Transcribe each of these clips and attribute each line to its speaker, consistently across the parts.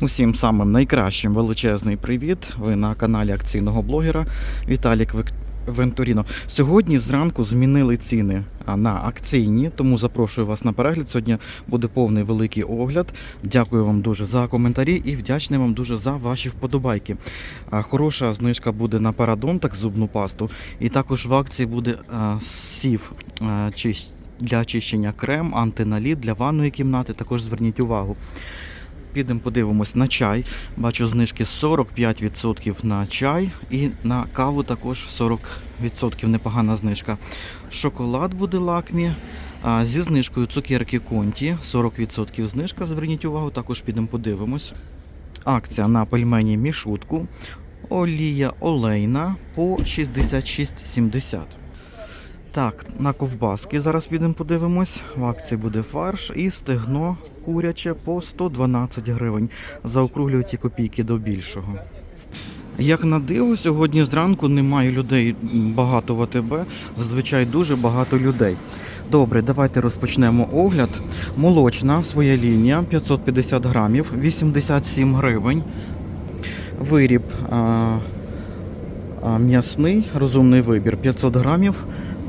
Speaker 1: Усім самим найкращим величезний привіт. Ви на каналі акційного блогера Віталік Вентуріно. Сьогодні зранку змінили ціни на акційні, тому запрошую вас на перегляд. Сьогодні буде повний великий огляд. Дякую вам дуже за коментарі і вдячний вам дуже за ваші вподобайки. Хороша знижка буде на парадонтак зубну пасту, і також в акції буде а, сів а, чис- для очищення крем, антиналіт для ванної кімнати. Також зверніть увагу. Підемо подивимось на чай. Бачу знижки 45% на чай і на каву також 40% непогана знижка. Шоколад буде лакмі. Зі знижкою цукерки Конті 40% знижка. Зверніть увагу, також підемо подивимось. Акція на пельмені мішутку. Олія олейна по 66,70. Так, на ковбаски зараз підемо подивимось. В акції буде фарш і стегно куряче по 112 гривень. Заокруглюють ті копійки до більшого. Як на диво, сьогодні зранку немає людей багато в АТБ, зазвичай дуже багато людей. Добре, давайте розпочнемо огляд. Молочна своя лінія 550 грамів, 87 гривень. Виріб а, а, м'ясний, розумний вибір 500 грамів.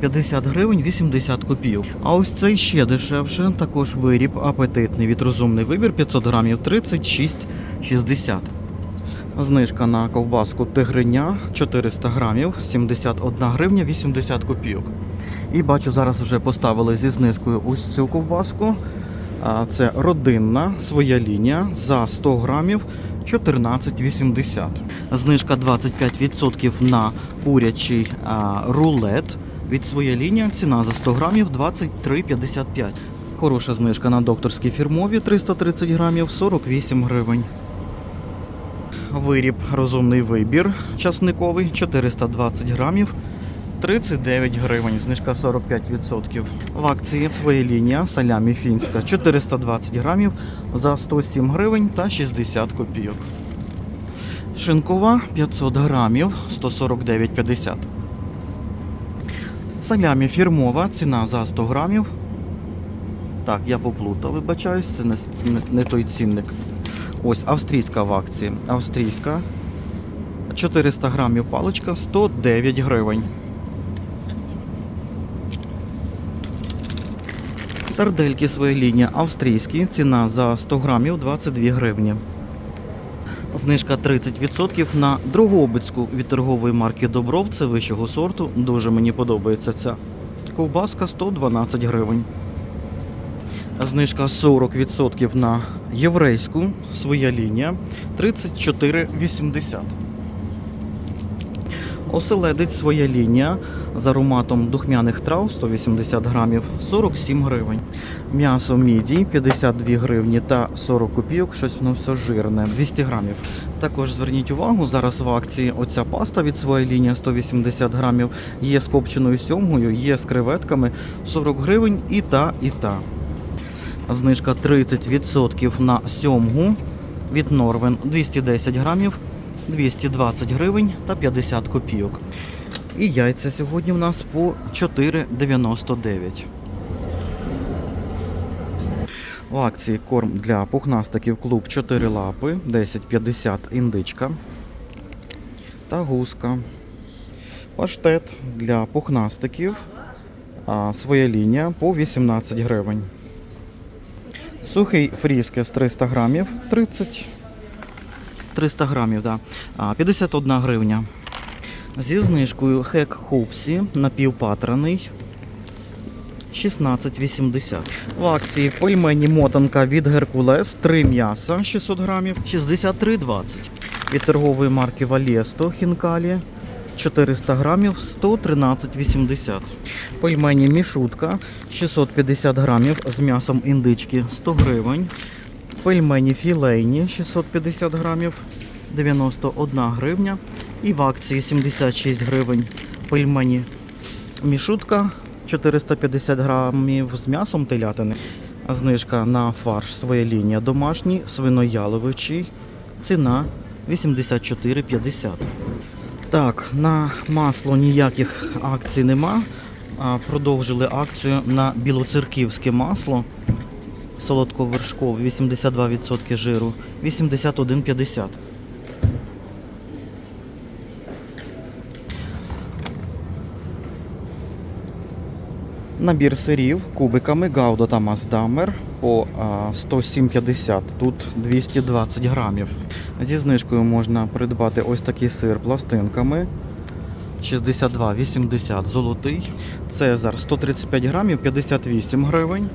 Speaker 1: 50 гривень 80 копійок. А ось цей ще дешевше, також виріб апетитний від розумний вибір 500 грамів 36,60. Знижка на ковбаску тигриня 400 грамів 71 гривня 80 копійок. І бачу, зараз вже поставили зі знижкою ось цю ковбаску. Це родинна своя лінія за 100 грамів 14,80. Знижка 25% на курячий рулет. Від своя лінія ціна за 100 грамів 23,55. Хороша знижка на докторські фірмові 330 грамів 48 гривень. Виріб розумний вибір часниковий 420 грамів 39 гривень, знижка 45%. В акції своя лінія салямі фінська 420 грамів за 107 гривень та 60 копійок. Шинкова 500 грамів 149,50. Салямі фірмова, ціна за 100 грамів. Так, я поплутав, вибачаюсь, це не, не, не той цінник. Ось австрійська в акції. Австрійська 400 грамів паличка 109 гривень. Сардельки своя лінія австрійські. Ціна за 100 грамів 22 гривні. Знижка 30% на Дрогобицьку від торгової марки Добровце вищого сорту. Дуже мені подобається ця. Ковбаска 112 гривень. Знижка 40% на єврейську. Своя лінія 34,80. Оселедець своя лінія з ароматом духмяних трав 180 грамів 47 гривень. М'ясо мідій 52 гривні та 40 копійок, щось воно все жирне, 200 грамів. Також зверніть увагу, зараз в акції оця паста від своєї лінії 180 грамів є з копченою сьомгою, є з креветками 40 гривень і та, і та. Знижка 30% на сьомгу від Норвен 210 грамів 220 гривень та 50 копійок. І яйця сьогодні в нас по 4,99. В акції корм для пухнастиків клуб 4 лапи 10,50 індичка та гуска. Паштет для пухнастиків. А, своя лінія по 18 гривень. Сухий фріскес 300 грамів 30 300 грамів, да. 51 гривня. Зі знижкою хек хупсі напівпатраний 16,80. В акції пельмені мотанка від Геркулес 3 м'яса 600 грамів 63,20. Від торгової марки Валєсто хінкалі 400 грамів 113,80. Пельмені мішутка 650 грамів з м'ясом індички 100 гривень. Пельмені філейні 650 грамів 91 гривня. І в акції 76 гривень пельмені мішутка 450 грамів з м'ясом телятини. Знижка на фарш своя лінія домашній, свинояловичий. Ціна 84,50. Так, на масло ніяких акцій нема. Продовжили акцію на білоцерківське масло солодковершковий 82% жиру 81,50. Набір сирів кубиками Гауда та Маздамер по 107,50. Тут 220 грамів. Зі знижкою можна придбати ось такий сир пластинками. 62,80 золотий. Цезар 135 грамів, 58 гривень.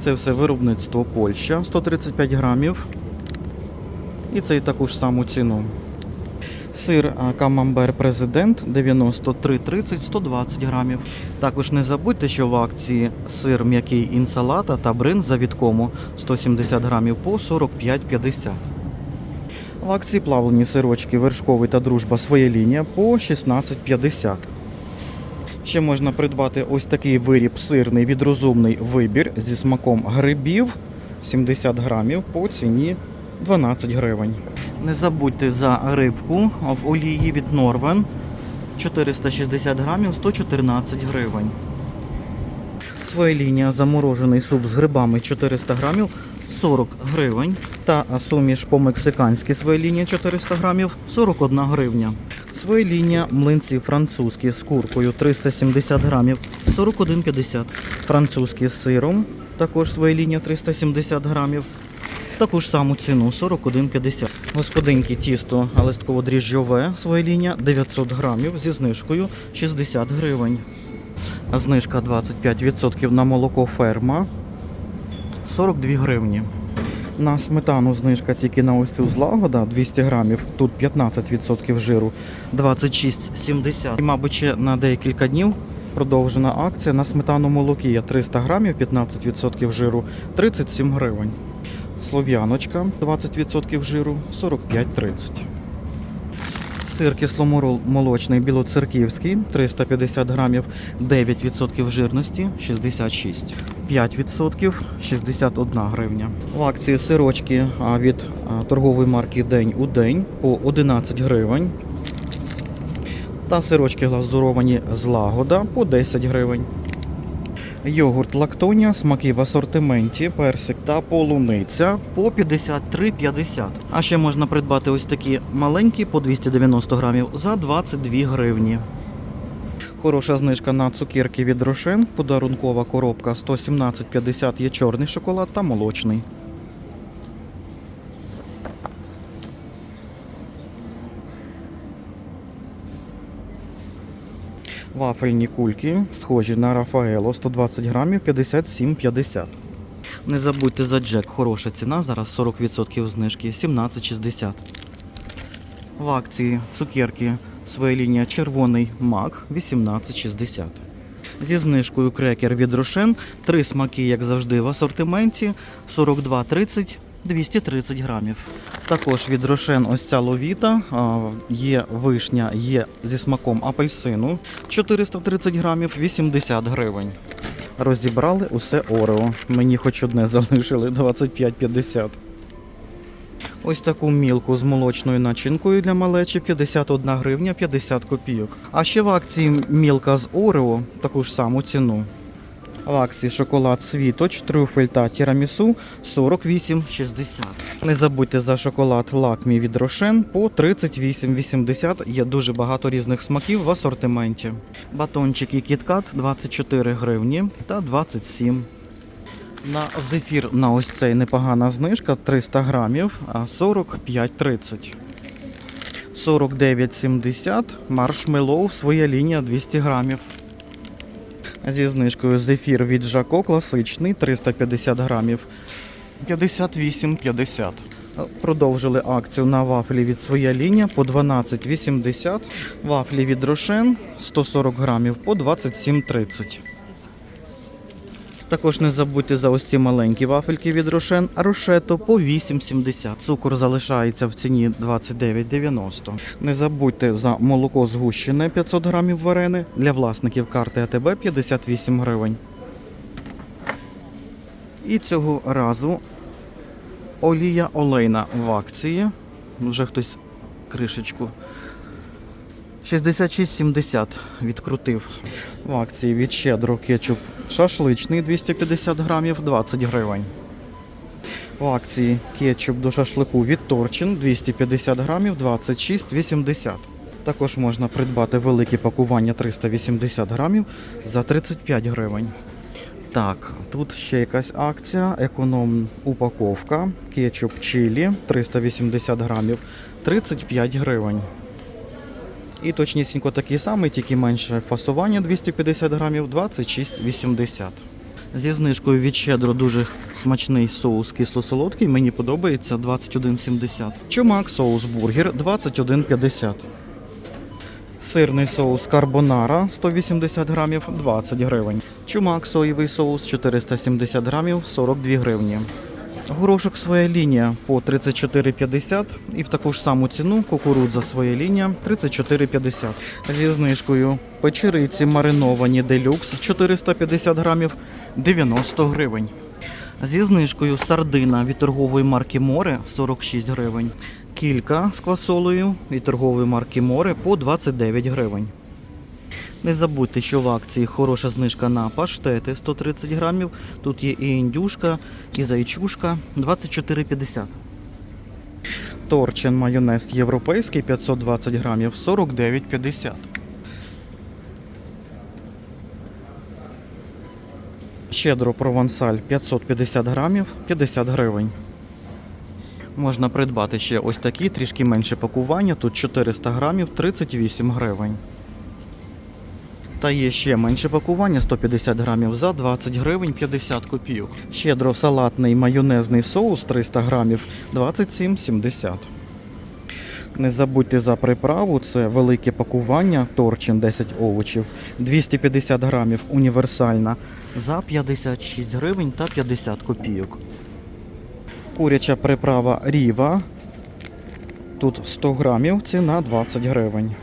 Speaker 1: Це все виробництво Польща 135 грамів. І це і таку ж саму ціну. Сир Камамбер Президент 93,30 120 грамів. Також не забудьте, що в акції сир м'який інсалата та брин за відкому 170 грамів по 45,50. В акції плавлені сирочки вершковий та дружба своя лінія по 16,50. Ще можна придбати ось такий виріб сирний від розумний вибір зі смаком грибів 70 грамів по ціні 12 гривень. Не забудьте за рибку в олії від Норвен 460 грамів 114 гривень. Своя лінія заморожений суп з грибами 400 грамів 40 гривень. Та суміш по-мексиканськи своя лінія 400 грамів 41 гривня. Своя лінія млинці французькі з куркою 370 грамів 41,50. Французькі з сиром також своя лінія 370 грамів. Таку ж саму ціну 41,50. Господинки тісто листково-дріжджове своя лінія 900 грамів зі знижкою 60 гривень. Знижка 25% на молоко ферма 42 гривні. На сметану знижка тільки на ось цю злагода 200 грамів, тут 15% жиру 26,70. І, мабуть, ще на декілька днів продовжена акція на сметану молокія 300 грамів, 15% жиру 37 гривень. Слов'яночка 20% жиру 45,30. Сир кисломолочний білоцерківський 350 грамів, 9% жирності 66. 5% 61 гривня. В акції сирочки від торгової марки День у день по 11 гривень. Та сирочки глазуровані з лагода по 10 гривень. Йогурт Лактонія, смаки в асортименті, персик та полуниця по 53,50. А ще можна придбати ось такі маленькі по 290 грамів за 22 гривні. Хороша знижка на цукерки від Рошен. Подарункова коробка 117,50 є чорний шоколад та молочний. Вафельні кульки, схожі на Рафаело, 120 грамів, 57,50. Не забудьте за Джек, хороша ціна, зараз 40% знижки, 17,60. В акції цукерки своя лінія червоний мак 18,60. Зі знижкою крекер від Рошен. Три смаки, як завжди, в асортименті 42,30 230 грамів. Також від Рошен ось ця ловіта. Є вишня, є зі смаком апельсину 430 грамів 80 гривень. Розібрали усе Орео. Мені хоч одне залишили 25,50. Ось таку мілку з молочною начинкою для малечі 51 гривня 50 копійок. А ще в акції мілка з Орео таку ж саму ціну. В акції шоколад світоч, трюфель та тірамісу 48,60. Не забудьте за шоколад лакмі від Рошен по 38,80. Є дуже багато різних смаків в асортименті. Батончики KitKat 24 гривні та 27. На зефір на ось цей непогана знижка 300 грамів, а 45,30. 49,70. Маршмеллоу своя лінія 200 грамів. Зі знижкою зефір від Жако класичний 350 грамів 58,50. Продовжили акцію на вафлі від своя лінія по 12,80. Вафлі від Рошен 140 грамів по 27,30. Також не забудьте за ось ці маленькі вафельки від Рошен Рошето по 8,70. Цукор залишається в ціні 29,90. Не забудьте за молоко згущене 500 грамів варене для власників карти АТБ 58 гривень. І цього разу олія олейна в акції. Вже хтось кришечку 66,70 відкрутив. В акції від щедро кетчуп шашличний 250 грамів 20 гривень. В акції кетчуп до шашлику від Торчин 250 грамів 26,80. Також можна придбати велике пакування 380 грамів за 35 гривень. Так, тут ще якась акція, економ упаковка, кетчуп чилі 380 грамів 35 гривень. І точнісінько такий самий, тільки менше фасування 250 грамів 26,80. Зі знижкою від щедро дуже смачний соус кисло-солодкий. Мені подобається 21,70. Чумак соус бургер 21,50. Сирний соус карбонара 180 грамів 20 гривень. Чумак соєвий соус 470 грамів 42 гривні. Горошок своя лінія по 34,50 і в таку ж саму ціну кукурудза своя лінія 34,50. Зі знижкою печериці мариновані делюкс 450 грамів 90 гривень. Зі знижкою сардина від торгової марки Море 46 гривень. Кілька з квасолею від торгової марки Море по 29 гривень. Не забудьте, що в акції хороша знижка на паштети 130 грамів. Тут є і індюшка, і зайчушка 24,50. Торчин майонез європейський 520 грамів 49,50. Щедро провансаль 550 грамів 50 гривень. Можна придбати ще ось такі, трішки менше пакування. Тут 400 грамів 38 гривень. Та є ще менше пакування 150 грамів за 20 гривень 50 копійок. Щедро салатний майонезний соус 300 грамів 27,70. Не забудьте за приправу, це велике пакування, торчин 10 овочів, 250 грамів універсальна за 56 гривень та 50 копійок. Куряча приправа Ріва. Тут 100 грамів, ціна 20 гривень.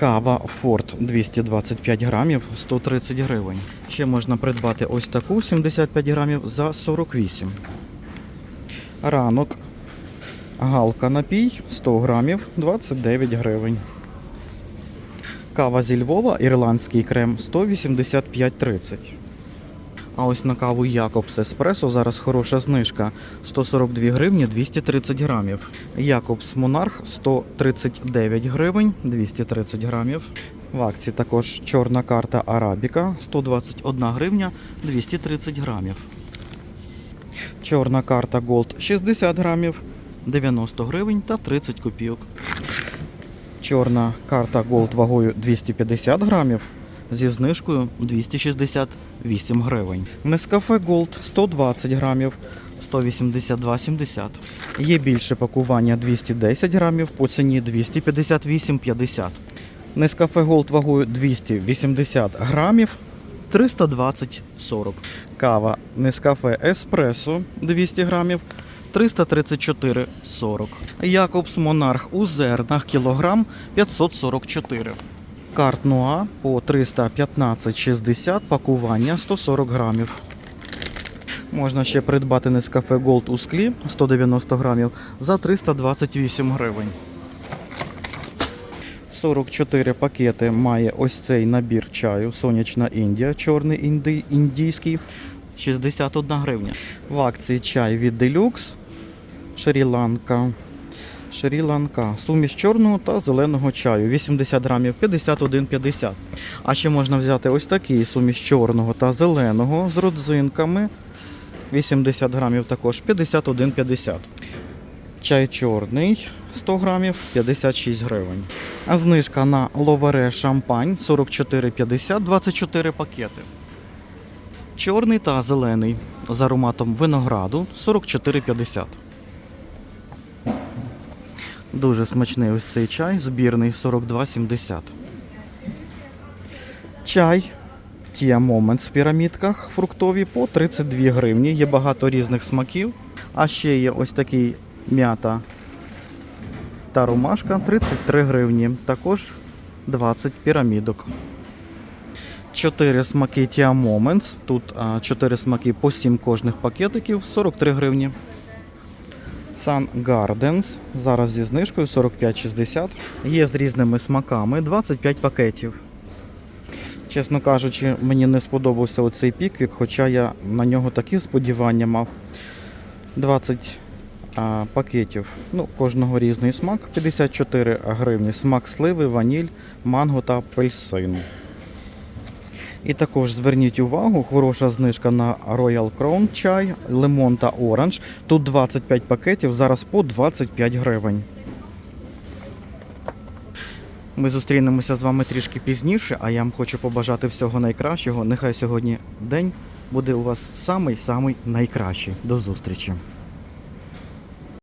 Speaker 1: Кава Форт 225 грамів 130 гривень. Ще можна придбати ось таку 75 грамів за 48. Ранок. Галка напій 100 грамів 29 гривень. Кава зі Львова, ірландський крем 185,30. А ось на каву Якобс Еспресо зараз хороша знижка 142 гривні 230 грамів. Якобс Монарх 139 гривень 230 грамів. В акції також чорна карта Арабіка 121 гривня 230 грамів. Чорна карта Gold 60 грамів 90 гривень та 30 копійок. Чорна карта Gold вагою 250 грамів зі знижкою 268 гривень. Нескафе Gold 120 грамів 182,70. Є більше пакування 210 грамів по ціні 258,50. Нескафе Gold вагою 280 грамів 320,40. Кава Нескафе Еспресо 200 грамів 334,40. Якобс Монарх у зернах кілограм 544. Карт Нуа по 315,60, пакування 140 грамів. Можна ще придбати Нескафе Gold у склі 190 грамів за 328 гривень. 44 пакети має ось цей набір чаю Сонячна Індія, чорний інди, індійський 61 гривня. В акції чай від Deluxe Шрі-Ланка. Шрі-Ланка. Суміш чорного та зеленого чаю. 80 грамів 51,50. А ще можна взяти ось такий суміш чорного та зеленого з родзинками. 80 грамів також 51,50. Чай чорний 100 грамів 56 гривень. А знижка на ловаре шампань 44,50 24 пакети. Чорний та зелений з ароматом винограду 44,50. Дуже смачний ось цей чай, збірний 42,70. Чай Tia Moments в пірамідках фруктові по 32 гривні. Є багато різних смаків. А ще є ось такий м'ята та ромашка 33 гривні. Також 20 пірамідок. 4 смаки Tia Moments. Тут 4 смаки по 7 кожних пакетиків 43 гривні. Sun Gardens. Зараз зі знижкою 45,60. Є з різними смаками 25 пакетів. Чесно кажучи, мені не сподобався оцей піквік, хоча я на нього такі сподівання мав. 20 а, пакетів. Ну, кожного різний смак. 54 гривні. Смак сливи, ваніль, манго та апельсин. І також зверніть увагу, хороша знижка на Royal Crown чай, лимон та оранж. Тут 25 пакетів, зараз по 25 гривень. Ми зустрінемося з вами трішки пізніше, а я вам хочу побажати всього найкращого. Нехай сьогодні день буде у вас самий-самий найкращий. До зустрічі!